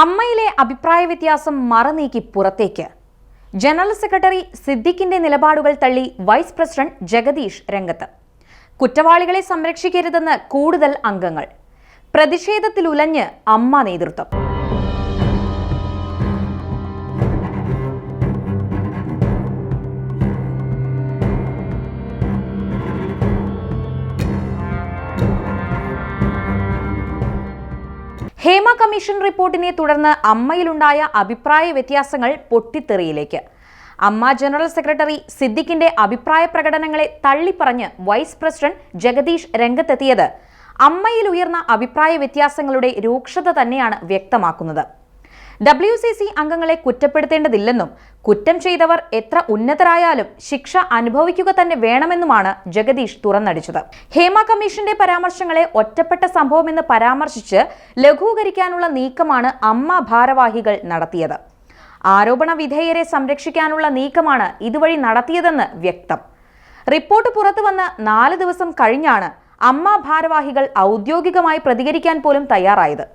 അമ്മയിലെ അഭിപ്രായ വ്യത്യാസം മറനീക്കി പുറത്തേക്ക്. ജനറൽ സെക്രട്ടറി സിദ്ദിഖിന്റെ നിലപാടുകൾ തള്ളി വൈസ് പ്രസിഡന്റ് ജഗദീഷ് രംഗത്ത്. കുറ്റവാളികളെ സംരക്ഷിക്കരുതെന്ന് കൂടുതൽ അംഗങ്ങൾ. പ്രതിഷേധത്തിലുലഞ്ഞ് അമ്മ നേതൃത്വം. ഹേമ കമ്മീഷൻ റിപ്പോർട്ടിനെ തുടർന്ന് അമ്മയിലുണ്ടായ അഭിപ്രായ വ്യത്യാസങ്ങൾ പൊട്ടിത്തെറിയിലേക്ക്. അമ്മ ജനറൽ സെക്രട്ടറി സിദ്ദിഖിന്റെ അഭിപ്രായ പ്രകടനങ്ങളെ തള്ളിപ്പറഞ്ഞ് വൈസ് പ്രസിഡന്റ് ജഗദീഷ് രംഗത്തെത്തിയത്. അമ്മയിൽ ഉയർന്ന അഭിപ്രായ വ്യത്യാസങ്ങളുടെ രൂക്ഷത തന്നെയാണ് വ്യക്തമാക്കുന്നത്. ഡബ്ല്യു സി സി അംഗങ്ങളെ കുറ്റപ്പെടുത്തേണ്ടതില്ലെന്നും കുറ്റം ചെയ്തവർ എത്ര ഉന്നതരായാലും ശിക്ഷ അനുഭവിക്കുക തന്നെ വേണമെന്നുമാണ് ജഗദീഷ് തുറന്നടിച്ചത്. ഹേമ കമ്മീഷന്റെ പരാമർശങ്ങളെ ഒറ്റപ്പെട്ട സംഭവമെന്ന് പരാമർശിച്ച് ലഘൂകരിക്കാനുള്ള നീക്കമാണ് അമ്മ ഭാരവാഹികൾ നടത്തിയത്. ആരോപണ വിധേയരെ സംരക്ഷിക്കാനുള്ള നീക്കമാണ് ഇതുവഴി നടത്തിയതെന്ന് വ്യക്തം. റിപ്പോർട്ട് പുറത്തുവന്ന് നാല് ദിവസം കഴിഞ്ഞാണ് അമ്മ ഭാരവാഹികൾ ഔദ്യോഗികമായി പ്രതികരിക്കാൻ പോലും തയ്യാറായത്.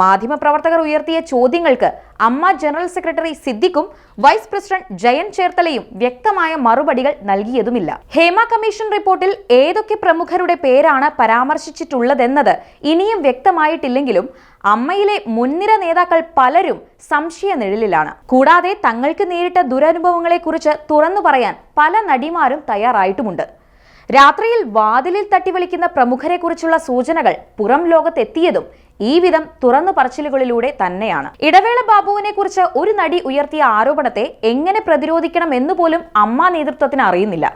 മാധ്യമപ്രവർത്തകർ ഉയർത്തിയ ചോദ്യങ്ങൾക്ക് അമ്മ ജനറൽ സെക്രട്ടറി സിദ്ദിഖും വൈസ് പ്രസിഡന്റ് ജയൻ ചേർത്തലയും വ്യക്തമായ മറുപടികൾ നൽകിയതുമില്ല. ഹേമ കമ്മീഷൻ റിപ്പോർട്ടിൽ ഏതൊക്കെ പ്രമുഖരുടെ പേരാണ് പരാമർശിച്ചിട്ടുള്ളതെന്നത് ഇനിയും വ്യക്തമായിട്ടില്ലെങ്കിലും അമ്മയിലെ മുൻനിര നേതാക്കൾ പലരും സംശയ നിഴലിലാണ്. കൂടാതെ തങ്ങൾക്ക് നേരിട്ട ദുരനുഭവങ്ങളെക്കുറിച്ച് തുറന്നു പറയാൻ പല നടിമാരും തയ്യാറായിട്ടുമുണ്ട്. രാത്രിയിൽ വാതിലിൽ തട്ടിവിളിക്കുന്ന പ്രമുഖരെക്കുറിച്ചുള്ള സൂചനകൾ പുറം ലോകത്തെത്തിയതും ഈ വിധം തുറന്നു പറച്ചിലുകളിലൂടെ തന്നെയാണ്. ഇടവേള ബാബുവിനെ കുറിച്ച് ഒരു നടി ഉയർത്തിയ ആരോപണത്തെ എങ്ങനെ പ്രതിരോധിക്കണം എന്നുപോലും അമ്മ നേതൃത്വത്തിന് അറിയുന്നില്ല.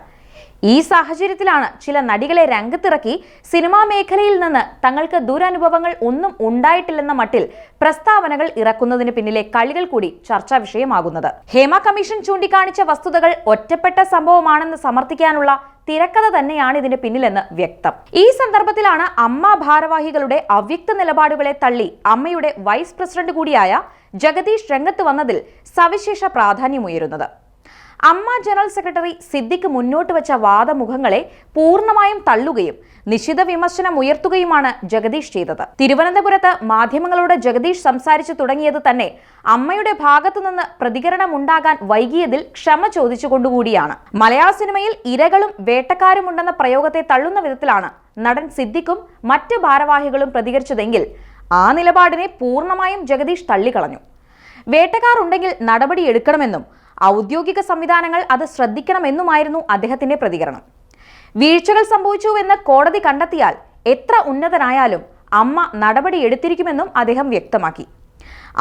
ഈ സാഹചര്യത്തിലാണ് ചില നടികളെ രംഗത്തിറക്കി സിനിമാ മേഖലയിൽ നിന്ന് തങ്ങൾക്ക് ദുരനുഭവങ്ങൾ ഒന്നും ഉണ്ടായിട്ടില്ലെന്ന മട്ടിൽ പ്രസ്താവനകൾ ഇറക്കുന്നതിന് പിന്നിലെ കളികൾ കൂടി ചർച്ചാ വിഷയമാകുന്നത്. ഹേമ കമ്മീഷൻ ചൂണ്ടിക്കാണിച്ച വസ്തുതകൾ ഒറ്റപ്പെട്ട സംഭവമാണെന്ന് സമർത്ഥിക്കാനുള്ള തിരക്കഥ തന്നെയാണ് ഇതിന് പിന്നിലെന്ന് വ്യക്തം. ഈ സന്ദർഭത്തിലാണ് അമ്മ ഭാരവാഹികളുടെ അവ്യക്ത നിലപാടുകളെ തള്ളി അമ്മയുടെ വൈസ് പ്രസിഡന്റ് കൂടിയായ ജഗദീഷ് രംഗത്ത് വന്നതിൽ സവിശേഷ പ്രാധാന്യമുയരുന്നത്. അമ്മ ജനറൽ സെക്രട്ടറി സിദ്ദിഖ് മുന്നോട്ട് വെച്ച വാദമുഖങ്ങളെ പൂർണമായും തള്ളുകയും നിശിത വിമർശനം ഉയർത്തുകയുമാണ് ജഗദീഷ് ചെയ്തത്. തിരുവനന്തപുരത്ത് മാധ്യമങ്ങളോട് ജഗദീഷ് സംസാരിച്ചു തുടങ്ങിയത് തന്നെ അമ്മയുടെ ഭാഗത്തുനിന്ന് പ്രതികരണമുണ്ടാകാൻ വൈകിയതിൽ ക്ഷമ ചോദിച്ചുകൊണ്ടുകൂടിയാണ്. മലയാള സിനിമയിൽ ഇരകളും വേട്ടക്കാരുമുണ്ടെന്ന പ്രയോഗത്തെ തള്ളുന്ന വിധത്തിലാണ് നടൻ സിദ്ദിഖും മറ്റ് ഭാരവാഹികളും പ്രതികരിച്ചതെങ്കിൽ ആ നിലപാടിനെ പൂർണമായും ജഗദീഷ് തള്ളിക്കളഞ്ഞു. വേട്ടക്കാർ ഉണ്ടെങ്കിൽ നടപടി എടുക്കണമെന്നും ഔദ്യോഗിക സംവിധാനങ്ങൾ അത് ശ്രദ്ധിക്കണമെന്നുമായിരുന്നു അദ്ദേഹത്തിന്റെ പ്രതികരണം. വീഴ്ചകൾ സംഭവിച്ചുവെന്ന് കോടതി കണ്ടെത്തിയാൽ എത്ര ഉന്നതനായാലും അമ്മ നടപടി എടുത്തിരിക്കുമെന്നും അദ്ദേഹം വ്യക്തമാക്കി.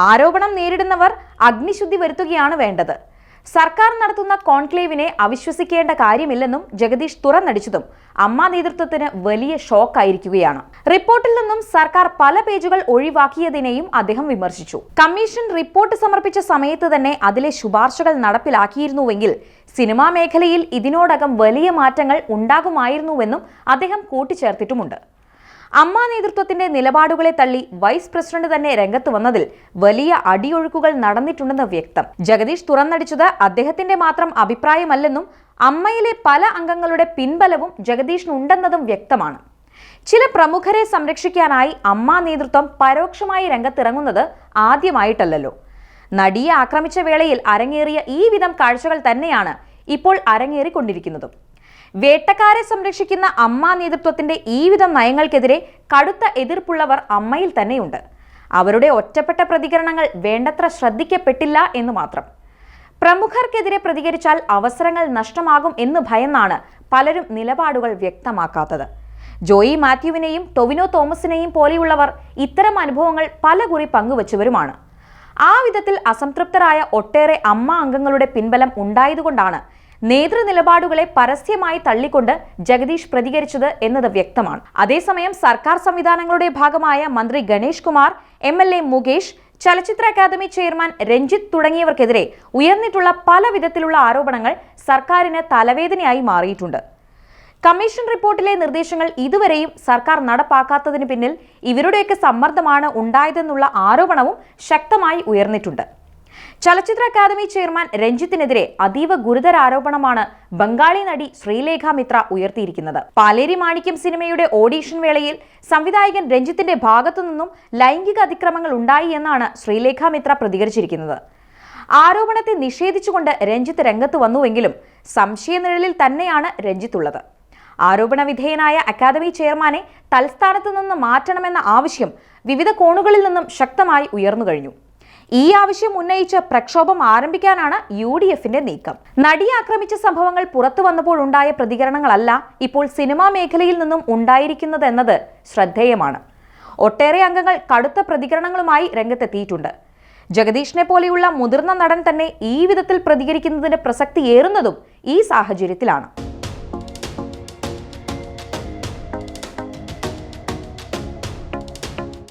ആരോപണം നേരിടുന്നവർ അഗ്നിശുദ്ധി വരുത്തുകയാണ് വേണ്ടത്. സർക്കാർ നടത്തുന്ന കോൺക്ലേവിനെ അവിശ്വസിക്കേണ്ട കാര്യമില്ലെന്നും ജഗദീഷ് തുറന്നടിച്ചതും അമ്മ നേതൃത്വത്തിന് വലിയ ഷോക്കായിരിക്കുകയാണ്. റിപ്പോർട്ടിൽ നിന്നും സർക്കാർ പല പേജുകൾ ഒഴിവാക്കിയതിനെയും അദ്ദേഹം വിമർശിച്ചു. കമ്മീഷൻ റിപ്പോർട്ട് സമർപ്പിച്ച സമയത്ത് തന്നെ അതിലെ ശുപാർശകൾ നടപ്പിലാക്കിയിരുന്നുവെങ്കിൽ സിനിമാ മേഖലയിൽ ഇതിനോടകം വലിയ മാറ്റങ്ങൾ ഉണ്ടാകുമായിരുന്നുവെന്നും അദ്ദേഹം കൂട്ടിച്ചേർത്തിട്ടുമുണ്ട്. അമ്മ നേതൃത്വത്തിന്റെ നിലപാടുകളെ തള്ളി വൈസ് പ്രസിഡന്റ് തന്നെ രംഗത്ത് വന്നതിൽ വലിയ അടിയൊഴുക്കുകൾ നടന്നിട്ടുണ്ടെന്ന് വ്യക്തം. ജഗദീഷ് തുറന്നടിച്ചത് അദ്ദേഹത്തിന്റെ മാത്രം അഭിപ്രായമല്ലെന്നും അമ്മയിലെ പല അംഗങ്ങളുടെ പിൻബലവും ജഗദീഷിനുണ്ടെന്നതും വ്യക്തമാണ്. ചില പ്രമുഖരെ സംരക്ഷിക്കാനായി അമ്മ നേതൃത്വം പരോക്ഷമായി രംഗത്തിറങ്ങുന്നത് ആദ്യമായിട്ടല്ലല്ലോ. നടിയെ ആക്രമിച്ച വേളയിൽ അരങ്ങേറിയ ഈ വിധം കാഴ്ചകൾ തന്നെയാണ് ഇപ്പോൾ അരങ്ങേറിക്കൊണ്ടിരിക്കുന്നതും. വേട്ടക്കാരെ സംരക്ഷിക്കുന്ന അമ്മ നേതൃത്വത്തിന്റെ ഈ വിധ നയങ്ങൾക്കെതിരെ കടുത്ത എതിർപ്പുള്ളവർ അമ്മയിൽ തന്നെയുണ്ട്. അവരുടെ ഒറ്റപ്പെട്ട പ്രതികരണങ്ങൾ വേണ്ടത്ര ശ്രദ്ധിക്കപ്പെട്ടില്ല എന്ന് മാത്രം. പ്രമുഖർക്കെതിരെ പ്രതികരിച്ചാൽ അവസരങ്ങൾ നഷ്ടമാകും എന്ന് ഭയന്നാണ് പലരും നിലപാടുകൾ വ്യക്തമാക്കാത്തത്. ജോയി മാത്യുവിനെയും ടൊവിനോ തോമസിനെയും പോലെയുള്ളവർ ഇത്തരം അനുഭവങ്ങൾ പല പലകുറി പങ്കുവച്ചവരുമാണ്. ആ വിധത്തിൽ അസംതൃപ്തരായ ഒട്ടേറെ അമ്മ അംഗങ്ങളുടെ പിൻബലം ഉണ്ടായതുകൊണ്ടാണ് നേതൃനിലപാടുകളെ പരസ്യമായി തള്ളിക്കൊണ്ട് ജഗദീഷ് പ്രതികരിച്ചത് എന്നത് വ്യക്തമാണ്. അതേസമയം സർക്കാർ സംവിധാനങ്ങളുടെ ഭാഗമായ മന്ത്രി Ganesh Kumar M L A Mukesh ചലച്ചിത്ര അക്കാദമി ചെയർമാൻ രഞ്ജിത്ത് തുടങ്ങിയവർക്കെതിരെ ഉയർന്നിട്ടുള്ള പല വിധത്തിലുള്ള ആരോപണങ്ങൾ സർക്കാരിന് തലവേദനയായി മാറിയിട്ടുണ്ട്. കമ്മീഷൻ റിപ്പോർട്ടിലെ നിർദ്ദേശങ്ങൾ ഇതുവരെയും സർക്കാർ നടപ്പാക്കാത്തതിന് പിന്നിൽ ഇവരുടെയൊക്കെ സമ്മർദ്ദമാണ് ഉണ്ടായതെന്നുള്ള ആരോപണവും ശക്തമായി ഉയർന്നിട്ടുണ്ട്. ചലച്ചിത്ര അക്കാദമി ചെയർമാൻ രഞ്ജിത്തിനെതിരെ അതീവ ഗുരുതര ആരോപണമാണ് ബംഗാളി നടി ശ്രീലേഖ മിത്ര ഉയർത്തിയിരിക്കുന്നത്. പാലേരി മാണിക്യം സിനിമയുടെ ഓഡീഷൻ വേളയിൽ സംവിധായകൻ രഞ്ജിത്തിന്റെ ഭാഗത്തു നിന്നും ലൈംഗിക അതിക്രമങ്ങൾ ഉണ്ടായി എന്നാണ് ശ്രീലേഖ മിത്ര പ്രതികരിച്ചിരിക്കുന്നത്. ആരോപണത്തെ നിഷേധിച്ചുകൊണ്ട് രഞ്ജിത്ത് രംഗത്ത് വന്നുവെങ്കിലും സംശയനിഴലിൽ തന്നെയാണ് രഞ്ജിത്തുള്ളത്. ആരോപണ വിധേയനായ അക്കാദമി ചെയർമാനെ തൽസ്ഥാനത്ത് നിന്ന് മാറ്റണമെന്ന ആവശ്യം വിവിധ കോണുകളിൽ നിന്നും ശക്തമായി ഉയർന്നു കഴിഞ്ഞു. ഈ ആവശ്യം ഉന്നയിച്ച് പ്രക്ഷോഭം ആരംഭിക്കാനാണ് യു ഡി എഫിന്റെ നീക്കം. നടിയെ ആക്രമിച്ച സംഭവങ്ങൾ പുറത്തു വന്നപ്പോൾ ഉണ്ടായ പ്രതികരണങ്ങളല്ല ഇപ്പോൾ സിനിമാ മേഖലയിൽ നിന്നും ഉണ്ടായിരിക്കുന്നത് എന്നത് ശ്രദ്ധേയമാണ്. ഒട്ടേറെ അംഗങ്ങൾ കടുത്ത പ്രതികരണങ്ങളുമായി രംഗത്തെത്തിയിട്ടുണ്ട്. ജഗദീഷിനെ പോലെയുള്ള മുതിർന്ന നടൻ തന്നെ ഈ വിധത്തിൽ പ്രതികരിക്കുന്നതിന്റെ പ്രസക്തി ഏറുന്നതും ഈ സാഹചര്യത്തിലാണ്.